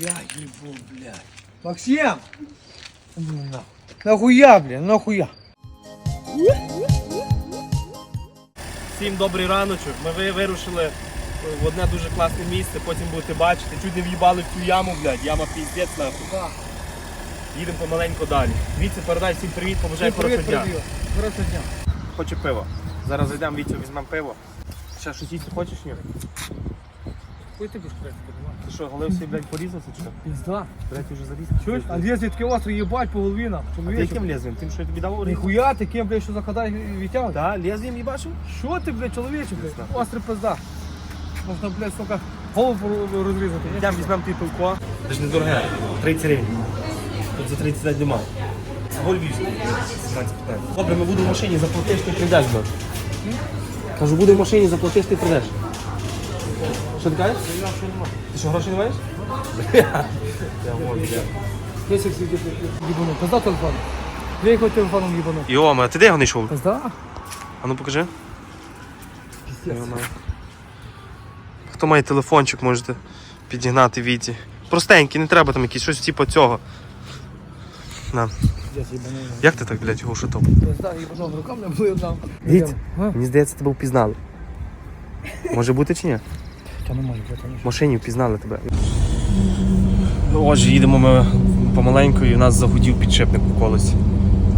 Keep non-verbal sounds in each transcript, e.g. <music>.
Я ебу, блядь. Максим! Нахуй. Нахуя, блядь, нахуя? Всім добрий раночок. Ми вирушили в одне дуже класне місце, потім будете бачити. Чуть не в'їбали в цю яму, блядь. Яма піздець нахуй. Їдемо помаленьку далі. Віці, передай всім привіт, побажай хорошого дня. Хорошого дня. Хочу пиво. Зараз зайдемо, Віцю, візьмемо пиво. Ще щось їсти хочеш, ні? Хуй ти будеш крити, Ти що, голився, блядь, порізався чи що? Пизда. Третій вже заліз. Чуєш? А лезвие таке острий, їбать по голові нам. А ти яким лезвієм? Тим, що я тобі дав оріг? Ніхуя таким, блядь, що закладай і відтягуй. Так, лезвієм їбачив? Що ти, блядь, чоловіче, блядь? Острий пизда. Можна, блядь, сука, голову розрізати. Йдемо візьмемо ті пивко. Це ж не дороге. 30 гривень. Тут за 30 дать немає. Львівський. 17-15. Добре, ми будемо в машині, заплатиш, ти прийдеш до. Кажу, буде в машині, заплатиш, ти прийдеш. Що ти кажеш? Ти що, грошей не маєш? <laughs> Я можу, я. Пизда телефон. Телефоном їбану. Йома, ти де його не йшов? Пизда? А ну покажи. Хто має телефончик, можете підігнати Віті. Простенький, не треба там якийсь щось типу цього. На. Як ти так, блядь, його шутов? Пизда, їбану, рукам не були там. Віть, мені здається, тебе впізнали. Може бути чи ні? Та немає. В машині впізнали тебе. Ну, Отже, їдемо ми помаленьку і у нас загудів підшипник у колесі.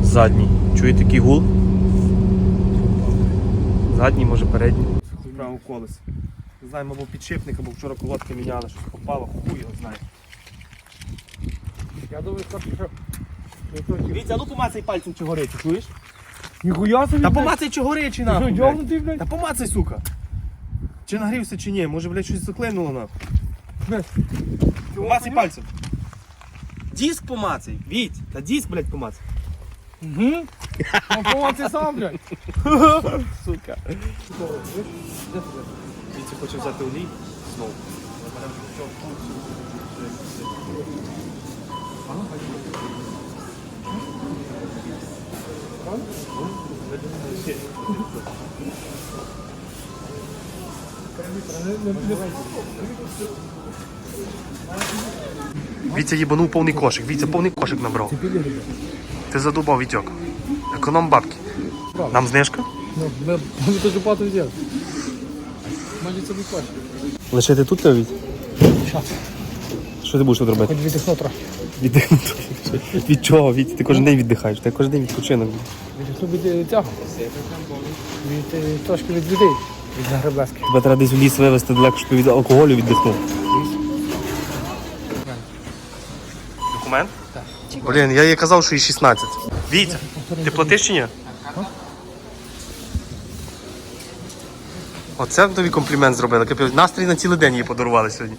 Задній. Чуєте такий гул? Задній, може передній. Справа колес. Не знаємо, або підшипник, або вчора колодки міняли, щось попало, хуй його знає. Я думаю, що а ну помацай пальцем чи горить, чуєш? Ніхуя собі. Та блядь. помацай чи горить, чи нахуй. блядь? йобнутий, блядь? Та помацай, сука. Чи нагрівся, чи ні, може, блядь, щось заклинуло нахуй. Блядь. Помацай пальцем. Диск помацай. Віть, та диск, блядь, помацай. Угу. Ну, помацай сам, блядь. <laughs> Сука. Вітя хоче взяти олій знову. Вітя їбанув повний кошик. Вітя повний кошик набрав. Ти задубав Вітьок. Економ бабки. Нам знижка? Ну, ми ми дуже багато взяли. Може це не хоче. Лишити тут тебе Віть? Що ти будеш тут робити? Хоч віддихну трохи. Віддихнути. Від чого? Від ти кожен день віддихаєш, ти кожен день відпочинок. Віддихну від цього. Від, е, трошки від людей. Від Загреблески. Тебе треба десь в ліс вивезти далеко, щоб від алкоголю віддихнув. Документ? Так. Блін, я їй казав, що їй 16. Вітя, ти платиш чи ні? Оце тобі комплімент зробили. Капець. Настрій на цілий день їй подарували сьогодні.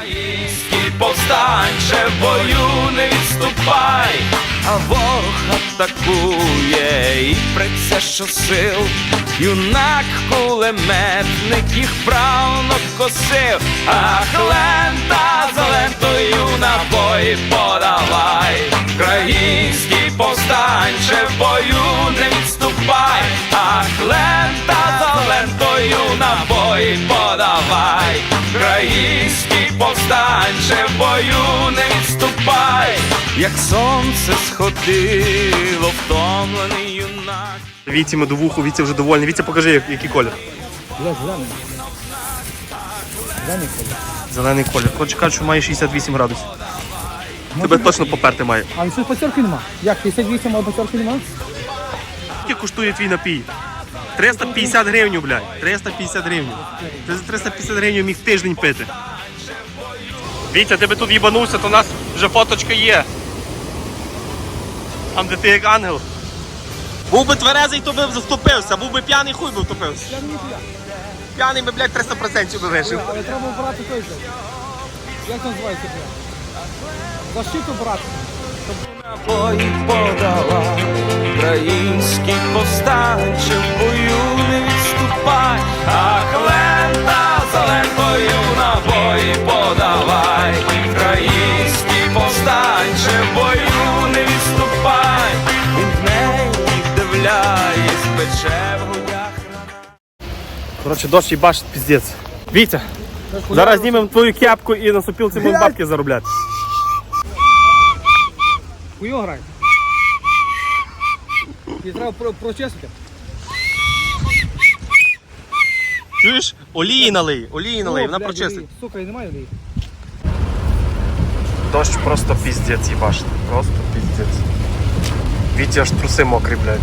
Український повстанче в бою не відступай, а ворог атакує і що сил. Юнак кулеметник їх правно косив, ах лента за лентою набої подавай. Український повстанче в бою не відступай, ах лента за лентою набої подавай. Український повстанче в бою не відступай, як сонце сходило, втомлений юнак. Віці медовуху, Віці вже довольний. Віці, покажи, який колір. Зелений. Колір. Зелений колір. Коротше кажуть, що має 68 градусів. Тебе точно поперти має. Але щось пацьорки нема. Як, 58, а пацьорки нема? Скільки коштує твій напій? 350 гривень, блядь. 350 гривень. Ти за 350 гривень міг тиждень пити. Вітя, ти би тут їбанувся, то у нас вже фоточка є. Там, де ти як ангел. Був би тверезий, то би б заступився, був би п'яний, хуй би втопився. П'яний би, блядь, 300% би вижив. Але треба брати той же. Як називається, блядь? Защиту брати. Набої подала, український повстанче в бою не відступай, ах лента за лентою набої подавай, український повстанче в бою не відступай, він в неї вдивляєсь, пече в грудях. Коротше, дощ і баш, піздець. Вітя, зараз знімемо твою кепку і на сопілці будемо бабки заробляти. Хуйо грай. І треба про- Чуєш? Олії налий, олії налий, вона прочистить. Сука, і немає олії. Дощ просто піздець, їбаш. Просто піздець. Вітя аж труси мокрі, блядь.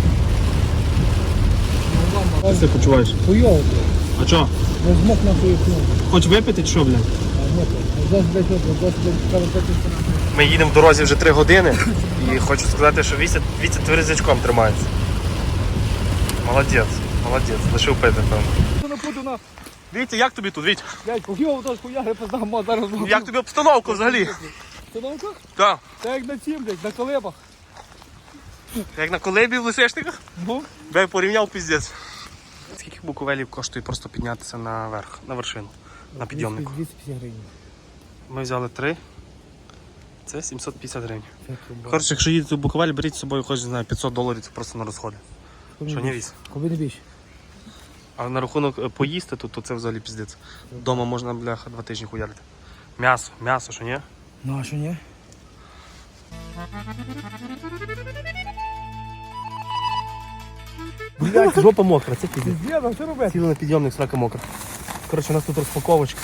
Як ти почуваєш? Хуйово, блядь. А чо? Я змок на свою хуйню. Хоч випити чи що, блядь? Зараз, блядь, зараз, блядь, треба пити. Ми їдемо в дорозі вже 3 години і хочу сказати, що Вітя, Вітя тверезячком тримається. Молодець, молодець, лишив пити, певно. Що не буду на, Вітя, як тобі тут, блядь, хуйово теж хуяри поздам, а зараз. Як тобі обстановка взагалі? Руках? Так. Та як на цім, блядь, на колебах. Як на колебі в лисишниках? Ну, Я порівняв піздець. Скільки буковелів коштує просто піднятися наверх, на вершину, на підйомнику? 250 гривень. Ми взяли три. Це 750 гривень. Коротше, якщо їдете в Буковель, беріть з собою хоч не знаю, 500 доларів це просто на розходи. Що не віз. Коли не більше. А на рахунок е, поїсти тут, то це взагалі піздець. Дома можна, бляха, два тижні хуярити. М'ясо, м'ясо, що ні? Ну, а що ні? Блядь, жопа мокра, це піздець. Діда, що робити? Сіли на підйомник, срака мокра. Коротше, у нас тут розпаковочка.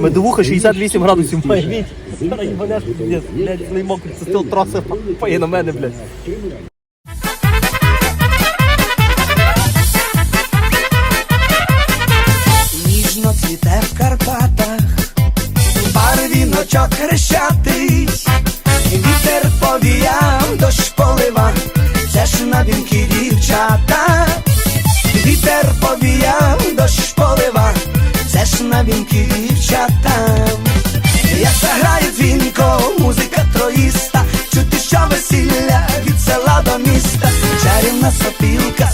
Медовуха 68 градусів має піздець. Блядь, цей мокрий, це стил троси пає на мене, блядь. Цвіте в Карпатах, барвіночок хрещатий, вітер повіяв, дощ полива, це ж на вінки дівчата, вітер повіяв, дощ полива, це ж на вінки дівчата. Як заграє дзвінко, музика троїста, чути, що весілля від села до міста, чарівна сопілка,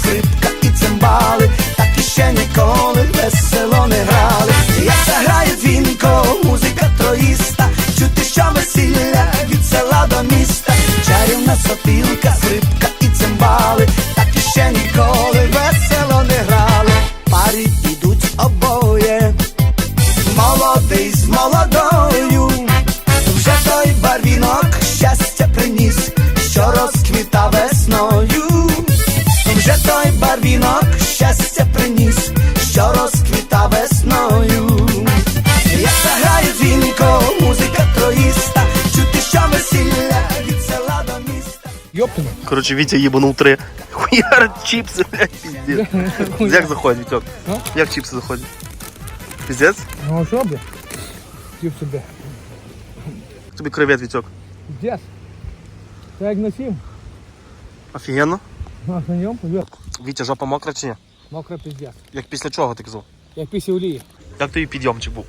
щастя приніс, що розквіта весною. Як заграє дзвінко, музика троїста, чути, що весілля від села до міста. Йоптина. Коротше, Вітя їбанув три. Хуяр чіпси, блядь, піздець. Як заходить, Вітьок? А? Як чіпси заходять? Піздець? Ну, а що, бля? Тіп собі. Тобі кровет, Вітьок. Дід. Та як на цім. Офігенно. На на ньому. Вітя, жопа мокра чи ні? Мокра пиздец. Як після чого ти казав? Як після олії. Як тобі підйомчик був?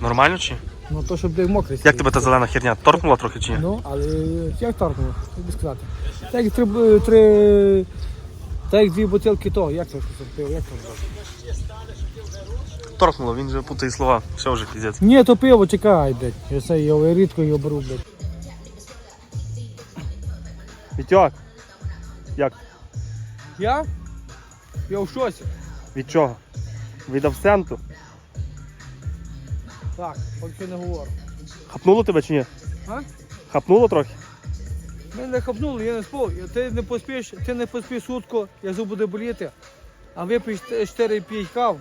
Нормально чи? Ну, то, щоб де мокрий. Як тебе та зелена херня? Торкнула трохи чи ні? Ну, але як торкнуло, як би сказати. Так як три, б- три, так як дві бутилки того, як це що пиво, як це? Торкнуло, він вже путає слова. Все вже піздець. Ні, то пиво, чекай, блядь. Я це я рідко його беру, блядь. Вітьок. Як? Я? Я в шоці. Від чого? Від абсенту? Так, поки не говорю. Хапнуло тебе чи ні? А? Хапнуло трохи? Мене не хапнуло, я не спав. Ти не поспіш, ти не поспіш сутку, я зуб буде боліти. А випиш 4-5 кав,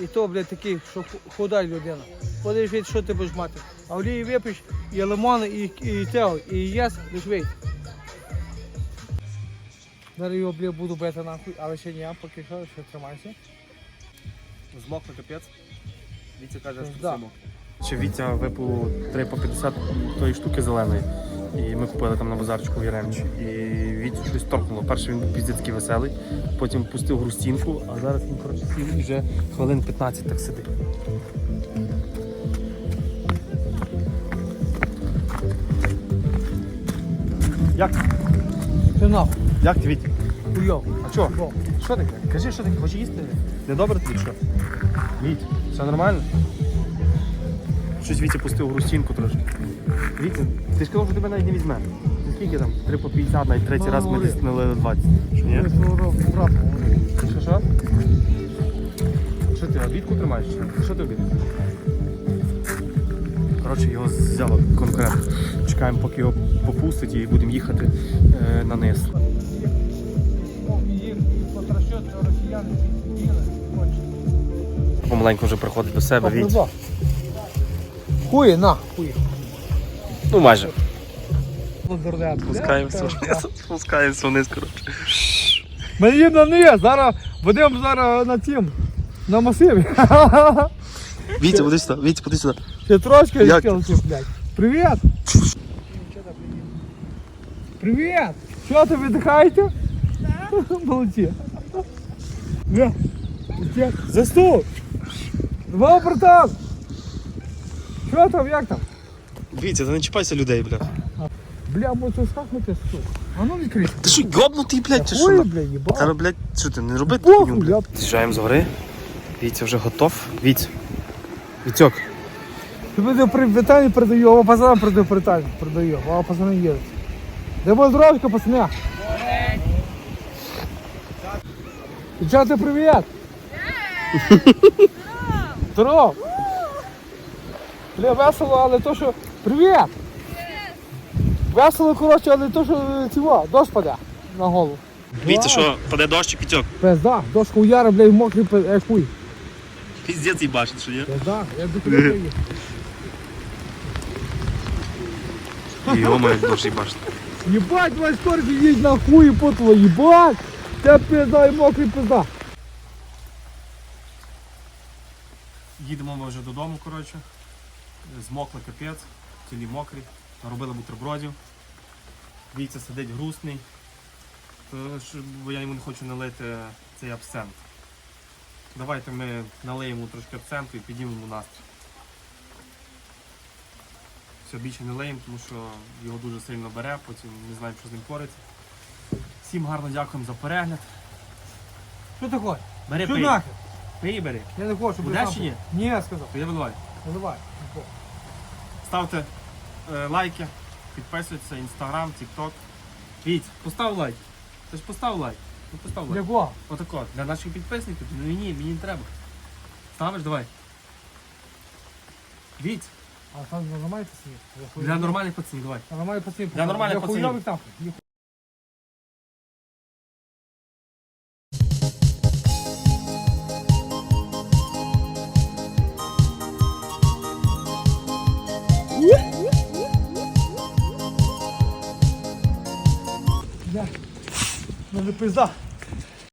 і то, блядь, такий, що ху- худа людина. Подивись, що ти будеш мати. А олії випиш, і лимон, і, і tego, і єс, лиш вийти. Зараз його, блядь, буду бити нахуй, але ще ні, поки що, ще тримайся. Змокне капець. Вітя каже, що Да. Ще Вітя випив 3 по 50 тої штуки зеленої. І ми купили там на базарчику в Яремчі. І Вітю щось торкнуло. Перший він був піздецький веселий, потім пустив грустінку, а зараз він коротше сів і вже хвилин 15 так сидить. Як? Ти нахуй, Як ти Вітя? хуйов. А чого? Що таке? Кажи, що таке? Хочеш їсти? Недобре тобі що? Віть, все нормально? Щось Вітя пустив грустинку трошки. Вітя, ти ж казав, що тебе навіть не візьме. Ти скільки там? 3 по 50, навіть третій раз ми десь налили 20. Що ні? Ти що. Що що? Обідку тримаєш? Що ти обід? Коротше, його взяло конкретно. Чекаємо, поки його попустить і будемо їхати е, на низ. Помаленьку вже приходить до себе. Хує, на, хує. Ну майже. Спускаємося. Спускаємося вниз. Спускаємося вниз, коротше. Ми їдемо на низ, зараз будемо зараз на тім, на масиві. Вітя, ходи сюди, Вітя, ходи сюди. Ще трошки відкинути, блядь. Привіт! Привіт! Що ти віддихаєте? Не. <laughs> Молодці. За стол! Два, братан! Що там, як там? Вітя, та не чіпайся людей, бля. Бля, може скахнути сука. А ну відкрийся. Ти що, йобнутий, блядь, чи Ой, що? бля, їбать. Та, блядь, що ти, не роби Похуй, хуйню, блядь. З'їжджаємо з гори. Вітя вже готов. Віть. Вітьок. Тобі при питанні передаю, а пацанам передаю питання. Передаю, а пацани їдуть. Де буде здоров'ячка, пацани? Дівчата, привіт! Здоров! Бля, весело, але то, що... Привіт! Весело, коротше, але то, що е, цього, дощ паде на голову. Вітя, що, паде дощ, Вітьок? Пизда, дощ хуяра, бля, і мокрий, як хуй. Піздець їбачить, що є? Пизда, я до тебе. Йома, як дощ їбачить. Ебать, твой скорость едь на хуй потла, ебать! Тебя пизда и мокрый пизда. Їдемо ми вже додому, коротше. Змокли капець, тілі мокрі, наробили бутербродів. Війця сидить грустний, бо я йому не хочу налити цей абсент. Давайте ми налиємо трошки абсенту і підіймемо настрій. Все, більше не лиємо, тому що його дуже сильно бере, потім не знаємо, що з ним кориться. Всім гарно дякуємо за перегляд. Что такое? Бери Что пий. нахер? Пий бери. Я не хочу, Будешь сам чи ні? пил. Я сказал. То я виливаю. Ставте е, лайки, підписуйтесь, інстаграм, тікток. Віть, постав лайк. Ти ж постав лайк. Ну постав Для лайк. Отако, для наших підписників. Ну мені, мені не треба. Ставиш, давай. Віть, А там нормально пацаны? для нормальних пацанів, давай. Нормально пацаны. Для нормальных Для пацанів. хуёвых там. Ні ху- Да. Ну не пизда.